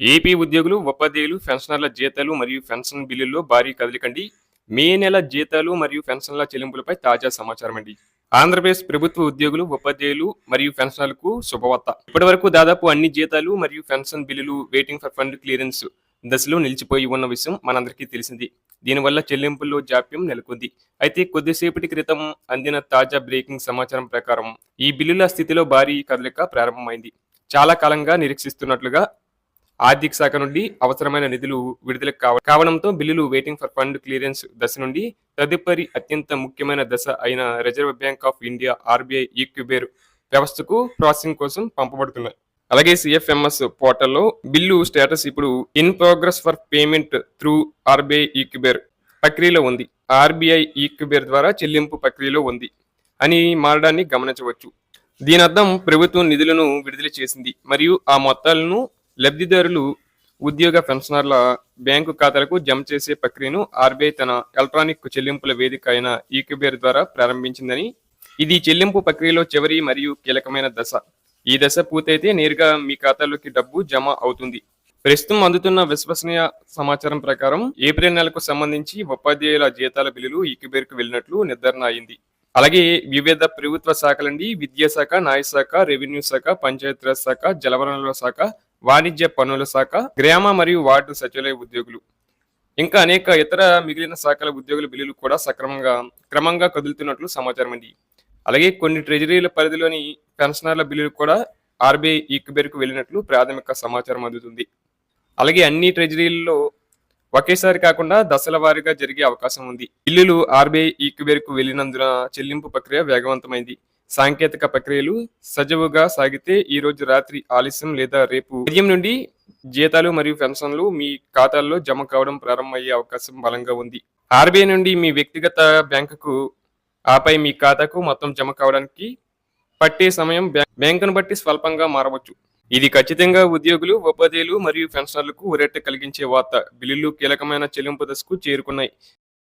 AP ఉద్యోగులు ఉపాధ్యాయులు పెన్షనర్ల జీతాలు మరియు పెన్షన్ బిల్లుల్లో భారీ కదలికండి. మే నెల జీతాలు మరియు పెన్షన్ల చెల్లింపులపై తాజా సమాచారం అండి ఆంధ్రప్రదేశ్ ప్రభుత్వ ఉద్యోగులు ఉపాధ్యాయులు మరియు పెన్షనర్లకు శుభవార్త. ఇప్పటివరకు దాదాపు అన్ని జీతాలు మరియు పెన్షన్ బిల్లులు వెయిటింగ్ ఫర్ ఫండ్ క్లియరెన్స్ దశలో నిలిచిపోయి ఉన్న విషయం మనందరికీ తెలిసింది. దీనివల్ల చెల్లింపుల్లో జాప్యం నెలకొంది. అయితే కొద్దిసేపటి క్రితం అందిన తాజా బ్రేకింగ్ సమాచారం ప్రకారం ఈ బిల్లుల స్థితిలో భారీ కదలిక ప్రారంభమైంది. చాలా కాలంగా నిరీక్షిస్తున్నట్లుగా ఆర్థిక శాఖ నుండి అవసరమైన నిధులు విడుదల కావ- కావడంతో బిల్లులు వెయిటింగ్ ఫర్ ఫండ్ క్లియరెన్స్ దశ నుండి తదుపరి అత్యంత ముఖ్యమైన దశ అయిన Reserve Bank of India RBI e Kuber వ్యవస్థకు ప్రాసెసింగ్ కోసం పంపబడుతున్నాయి. అలాగే సిఎఫ్ఎంఎస్ పోర్టల్లో బిల్లు స్టేటస్ ఇప్పుడు in progress for payment through RBI e Kuber ప్రక్రియలో ఉంది. ఆర్బీఐ ఈక్యుబేర్ ద్వారా చెల్లింపు ప్రక్రియలో ఉంది అని మారడాన్ని గమనించవచ్చు. దీని అర్థం ప్రభుత్వం నిధులను విడుదల చేసింది మరియు ఆ మొత్తాలను లబ్ధిదారులు ఉద్యోగ పెన్షనర్ల బ్యాంకు ఖాతాలకు జమ చేసే ప్రక్రియను ఆర్బీఐ తన ఎలక్ట్రానిక్ చెల్లింపుల వేదిక అయిన ఈక్యుబేర్ ద్వారా ప్రారంభించిందని ఇది చెల్లింపు ప్రక్రియలో చివరి మరియు కీలకమైన దశ. ఈ దశ పూర్తయితే నేరుగా మీ ఖాతాలోకి డబ్బు జమ అవుతుంది. ప్రస్తుతం అందుతున్న విశ్వసనీయ సమాచారం ప్రకారం ఏప్రిల్ నెలకు సంబంధించి ఉపాధ్యాయుల జీతాల బిల్లులు ఈక్యుబేర్కు వెళ్ళినట్లు నిర్ధారణ అయింది. అలాగే వివిధ ప్రభుత్వ శాఖలండి విద్యాశాఖ న్యాయశాఖ రెవెన్యూ శాఖ పంచాయతీరాజ్ శాఖ జలవనరుల శాఖ వాణిజ్య పన్నుల శాఖ గ్రామ మరియు వార్డు సచివాలయ ఉద్యోగులు. ఇంకా అనేక ఇతర మిగిలిన శాఖల ఉద్యోగుల బిల్లులు కూడా సక్రమంగా క్రమంగా కదులుతున్నట్లు సమాచారం అండి అలాగే కొన్ని ట్రెజరీల పరిధిలోని పెన్షనర్ల బిల్లులు కూడా ఆర్బీఐ ఈక్యుబేర్కు వెళ్ళినట్లు ప్రాథమిక సమాచారం అందుతుంది. అలాగే అన్ని ట్రెజరీల్లో ఒకేసారి కాకుండా దశల వారీగా జరిగే అవకాశం ఉంది. బిల్లులు ఆర్బీఐ ఈక్యుబేర్కు వెళ్ళినందున చెల్లింపు ప్రక్రియ వేగవంతమైంది. సాంకేతిక ప్రక్రియలు సజావుగా సాగితే ఈ రోజు రాత్రి ఆలస్యం లేదా రేపు ఉదయం నుండి జీతాలు మరియు పెన్షన్లు మీ ఖాతాల్లో జమ కావడం ప్రారంభమయ్యే అవకాశం బలంగా ఉంది. ఆర్బీఐ నుండి మీ వ్యక్తిగత బ్యాంకుకు ఆపై మీ ఖాతాకు మొత్తం జమ కావడానికి పట్టే సమయం బ్యాంకును బట్టి స్వల్పంగా మారవచ్చు. ఇది ఖచ్చితంగా ఉద్యోగులు ఉపాధ్యాయులు మరియు పెన్షనర్లకు ఉరేట కలిగించే వార్త. బిల్లులు కీలకమైన చెల్లింపు దశకు చేరుకున్నాయి.